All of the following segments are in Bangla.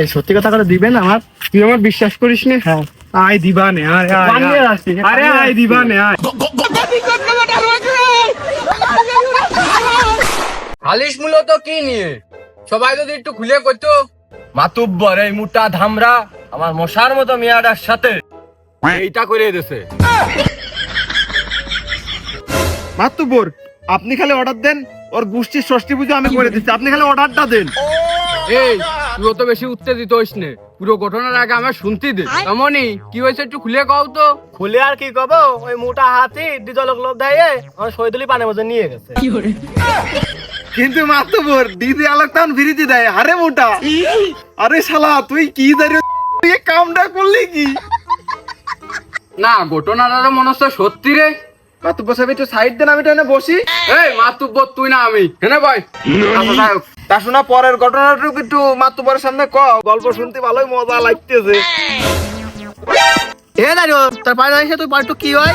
এই সত্যি কথা করে দিবেন আমার? তুই আমার বিশ্বাস করিস নে? হ্যাঁ। আয় আয় আসছে, আরে আয় আসছে। দিবানে আয়। হালিশ মূলত কি নিয়ে? সবাই যদি একটু খুলে করতো মাতুব্বর এই মোটা ধামরা আমার মশার মতো মিয়াটার সাথে। এইটা করে দিছে। মাতুব্বর আপনি খালি অর্ডার দেন ওর গোষ্ঠীর ষষ্ঠী পুজো আমি করে দিচ্ছি। আপনি খালি অর্ডারটা দেন। এই তুই তো বেশি উত্তেজিত হইস নে। পুরো ঘটনার আগে আমার শুনতে দে। এমনই কি হয়েছে একটু খুলে কও তো। খুলে আর কি কব? ওই মোটা হাতি ডিজলক লোভ দেয় আমার শহীদুলি পানের মধ্যে নিয়ে গেছে। কিন্তু মাতুব্বর দিদি আলোক তখন ফিরিতে দেয়। আরে মোটা আরে শালা তুই কি এই কামটা করলি কি? না ঘটনাটা মনে হচ্ছে সত্যি রে। মাতুব্বর সাহেব একটু সাইড দেন আমি এখানে বসি। এই মাতুব্বর তুই না আমি। হেনে ভাই। আচ্ছা। তা শোনা পরের ঘটনাটুকু একটু মাতুব্বরের সামনে ক। গল্প শুনতে ভালোই মজা লাগতেছে। এ দাঁড়িয়ে তার পায়ে দাঁড়িয়ে তুই কি হয়?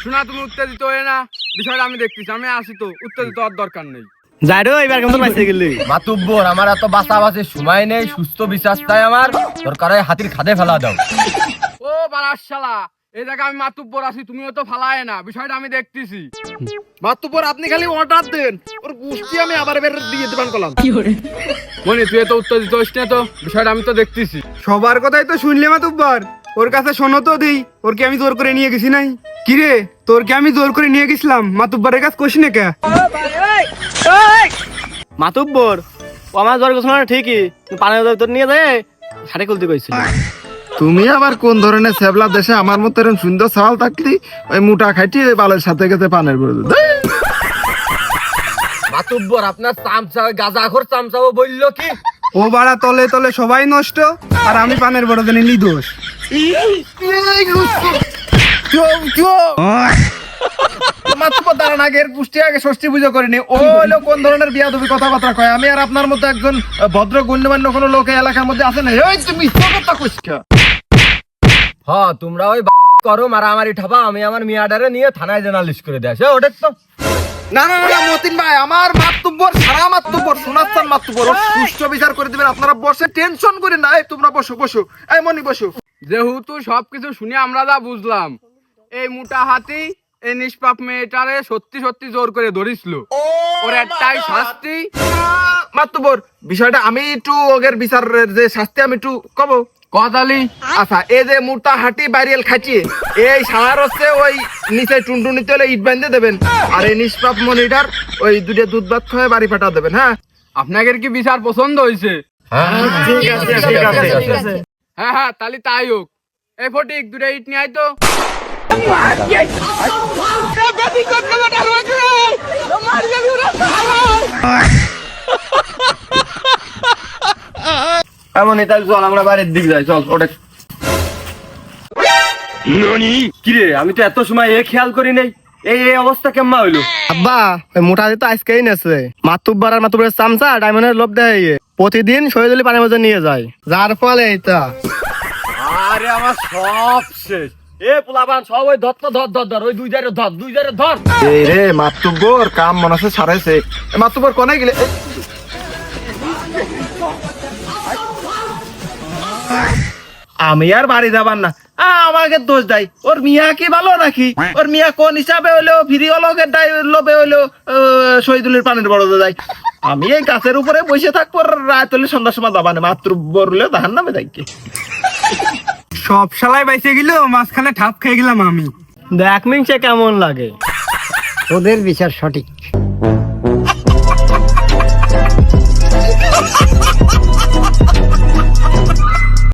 শোনা তুমি উত্তেজিত হয়ে না? বিষয়টা আমি দেখতেছি আমি আসি তো। উত্তেজিত হওয়ার দরকার নেই। যাই রে এবার কেমন পাইছে গেলি? মাতুব্বর আমার এত সময় নেই সুস্থ বিশ্বাস তাই আমার। দরকার হয় হাতির খাদে ফেলা দাও। ও বারাস শালা এই জায়গায় আমি মাতুব্বর আছি তুমিও তো ফালায় না বিষয়টা আমি দেখতেছি। মাতুব্বর আপনি খালি অর্ডার দেন। ওর গোষ্ঠী আমি আবার বের দিয়ে দেবেন করলাম মনি তুই তো উত্তেজিত হইস না তো বিষয়টা আমি তো দেখতেছি। সবার কথাই তো শুনলে মাতুব্বর। ওর কাছে শোনো তো দিই ওর কি আমি জোর করে নিয়ে গেছি নাই? কি রে তোর কি আমি জোর করে নিয়ে গেছিলাম? মাতুব্বরের কাছে কোশ কে? মাতুব্বর ও আমার জ্বর গোছানো ঠিকই। কিন্তু পানের ভিতর নিয়ে যায় হাটে খুলতে কইছিল। তুমি আবার কোন ধরনের সেবলা দেশে আমার মতো এরকম সুন্দর সওয়াল থাকলি? ওই মুটা খাইটি ওই বালের সাথে গেছে পানের করে মাতুব্বর আপনার চামচা ওই গাঁজাখোর চামচাও বলল কি? ও বাড়া তলে তলে সবাই নষ্ট আর আমি পানের বড় মাত্র দাঁড়ান আগের পুষ্টি আগে ষষ্ঠী পুজো করিনি। ও হলো কোন ধরনের বিয়াদবি কথাবার্তা কয়? আমি আর আপনার মতো একজন ভদ্র গণ্যমান্য কোনো লোক এলাকার মধ্যে আছে না? এই তুমি কথা কইছ কে? হ তোমরা ওই করো মারামারি ঠাপা আমি আমার মিয়াডারে নিয়ে থানায় জার্নালিস্ট করে দেয়। ওটা তো না না না মতিন ভাই আমার মাতুব্বর সারা মাতুব্বর মাতুব্বর সুষ্ঠু বিচার করে দিবেন। আপনারা বসে টেনশন করে না এই তোমরা বসো বসো। এই মনি বসো। যেহেতু সবকিছু শুনে আমরা যা বুঝলাম এই মোটা হাতি এই নিষ্পাপ মেয়েটারে সত্যি সত্যি জোর করে ধরিছিল ওর একটাই শাস্তি। মাতুব্বর বিষয়টা আমি একটু ওগের বিচারের যে শাস্তি আমি একটু কব। কদালি আচ্ছা এই যে মুটা হাঁটি বাইরিয়াল খাচ্ছি এই সালার হচ্ছে ওই নিচে টুনটুনিতে হলে ইট বান্ধে দেবেন, আর এই নিষ্পাপ মনিটার ওই দুটো দুধ ভাত খাওয়াই বাড়ি পাঠা দেবেন হ্যাঁ? আপনাদের কি বিচার পছন্দ হয়েছে? হ্যাঁ হ্যাঁ তাহলে তাই হোক। এই ফটিক দুটো ইট নিয়ে আয় তো। এমন তাহলে চল আমরা বাড়ির দিক যাই চল ওটা কিরে আমি তো এত সময় এ খেয়াল করি নাই। এই এই অবস্থা কেমন হইল? আব্বা মোটা তো আজকেই নেছে মাতুব্বার আর মাতুব্বারের চামচা ডায়মন্ডের লোভ দেয়। প্রতিদিন শহীদুলি পানের মধ্যে নিয়ে যায়। যার ফলে এইটা। আরে আমার সব শেষ। এ পোলাবান সব ওই ধর তো ধর ধর ধর ওই দুই জারে ধর দুই জারে ধর। এই রে মাতুব্বর কাম মনে হচ্ছে সারাইছে। মাতুব্বর কোনে গেলে? আমি আর বাড়ি যাবার না। আ, আমাকে দোষ দেয়। ওর মিয়া কি ভালো নাকি? ওর মিয়া কোন হিসাবে হইল ফিরিওলগের দায় লোভে হইল শহীদুলের পানের বড় দেয়। আমি এই গাছের উপরে বসে থাকব রাত হলে সন্ধ্যার সময় যাবা না। মাত্র বললে তাহার নামে যাইকে সব শালায় বাইসে গেল মাঝখানে ঠাপ খেয়ে গেলাম আমি। দেখ মিং সে কেমন লাগে। ওদের বিচার সঠিক।